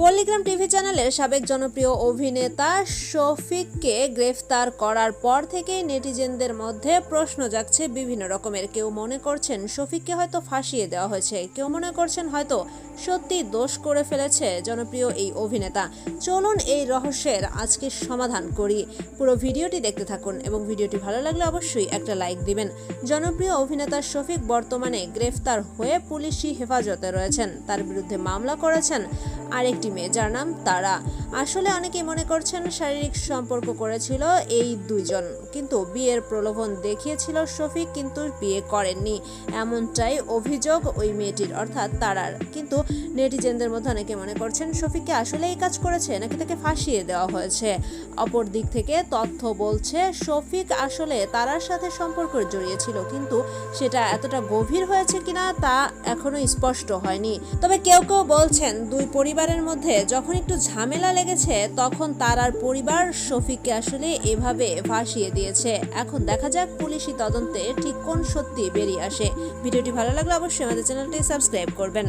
পল্লিগ্রাম TV চ্যানেলের সাবেক জনপ্রিয় অভিনেতা শফিককে গ্রেফতার করার পর থেকেই নেটিজেনদের মধ্যে প্রশ্ন জাগছে বিভিন্ন রকমের। কেউ মনে করছেন শফিককে হয়তো ফাঁসিয়ে দেওয়া হয়েছে, কেউ মনে করছেন হয়তো সত্যি দোষ করে ফেলেছে জনপ্রিয় এই অভিনেতা। চলুন এই রহস্যের আজকে সমাধান করি। পুরো ভিডিওটি দেখতে থাকুন এবং ভিডিওটি ভালো লাগলে অবশ্যই একটা লাইক দিবেন। জনপ্রিয় অভিনেতা শফিক বর্তমানে গ্রেফতার হয়ে পুলিশি হেফাজতে রয়েছেন। তার বিরুদ্ধে মামলা করেছেন আরেকটি মেয়ে যার নাম তারা। আসলে অনেকেই মনে করছেন শারীরিক সম্পর্ক করেছিল এই দুইজন, কিন্তু বিয়ের প্রলোভন দেখিয়েছিল শফিক, কিন্তু বিয়ে করেননি। এমনটাই অভিযোগ ওই মেয়েটির, অর্থাৎ তারার। কিন্তু নেটিজেনদের মধ্যে অনেকে মনে করছেন শফিককে আসলে এই কাজ করেছে, নাকি তাকে ফাঁসিয়ে দেওয়া হয়েছে? অপর দিক থেকে তথ্য বলছে, শফিক আসলে তারার সাথে সম্পর্ক জড়িয়েছিল, কিন্তু সেটা এতটা গভীর হয়েছে কিনা তা এখনও স্পষ্ট হয়নি। তবে কেউ কেউ বলছেন, দুই পরিবারের মধ্যে যখন একটু ঝামেলা লেগেছে, তখন তারার পরিবার শফিককে আসলে এভাবে ফাঁসিয়ে দিয়েছে। এখন দেখা যাক পুলিশি তদন্তে ঠিক কোন সত্যি বেরিয়ে আসে। ভিডিওটি ভালো লাগলে অবশ্যই আমাদের চ্যানেলটি সাবস্ক্রাইব করবেন।